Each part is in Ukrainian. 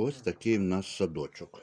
Ось такий в нас садочок.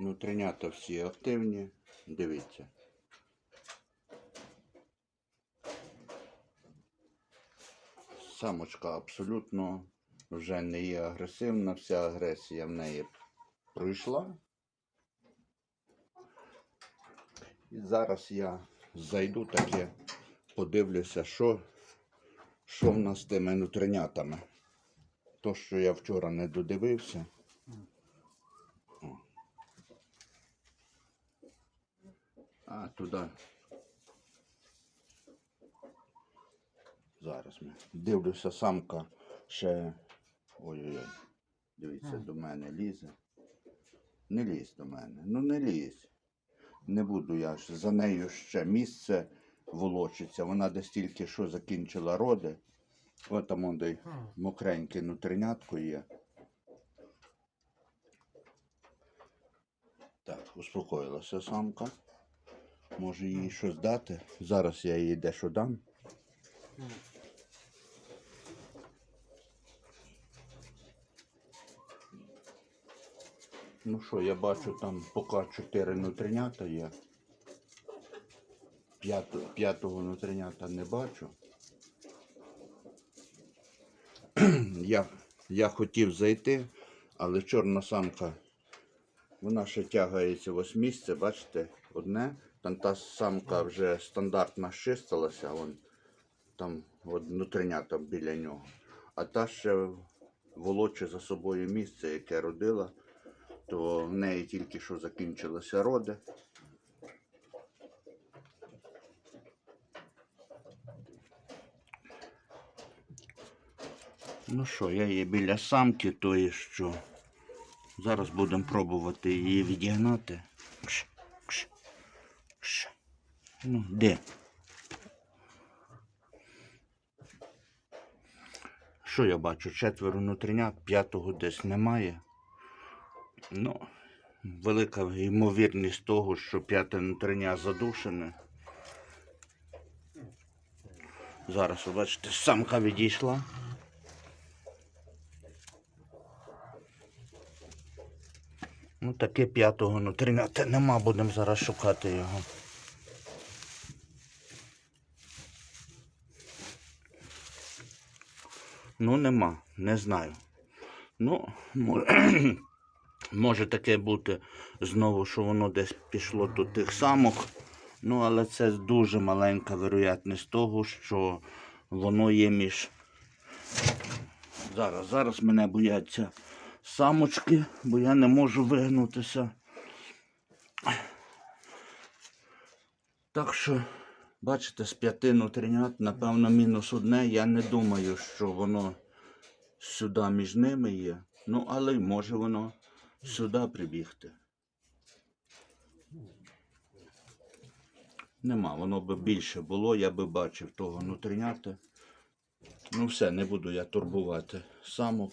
Внутрінята всі активні. Дивіться. Самочка абсолютно вже не є агресивна, вся агресія в неї пройшла. І зараз я зайду таке, подивлюся, що, що в нас з тими нутринятами. То, що я вчора не додивився. А, туди. Зараз ми. Дивлюся, самка ще. Ой-ой-ой. Дивіться, до мене лізе. Не лізь до мене. Ну не лізь. Не буду я ж. За нею ще місце волочиться. Вона десь тільки що закінчила роди. От там он де мокреньке нутринятко є. Так, успокоїлася самка. Може їй щось дати. Зараз я їй дещо дам. Ну що, я бачу там поки чотири нутринята є. П'ято, п'ятого нутринята не бачу. я, я хотів зайти, але чорна самка, вона ще тягається ось місце, бачите, одне. Там та самка вже стандартно щистилася, вон, там от внутрінята біля нього. А та ще волоче за собою місце, яке родила, то в неї тільки що закінчилися роди. Ну що, я є біля самки, тої що. Зараз будемо пробувати її відігнати. Кш. Ну, де? Що я бачу? Четверо внутрінят, п'ятого десь немає. Ну, велика ймовірність того, що п'яте внутріня задушене. Зараз, бачите, самка відійшла. Ну, таке п'ятого нутрінята нема, будемо зараз шукати його. Ну, нема, не знаю. Ну, може, може таке бути знову, що воно десь пішло до тих самок. Ну, але це дуже маленька вероятність того, що воно є між. Зараз, зараз мене бояться самочки, бо я не можу вигнутися. Так що, бачите, з п'яти нутринят, напевно, мінус одне. Я не думаю, що воно сюди між ними є. Ну, але може воно сюди прибігти. Нема, воно би більше було, я би бачив того нутринята. Ну все, не буду я турбувати самок.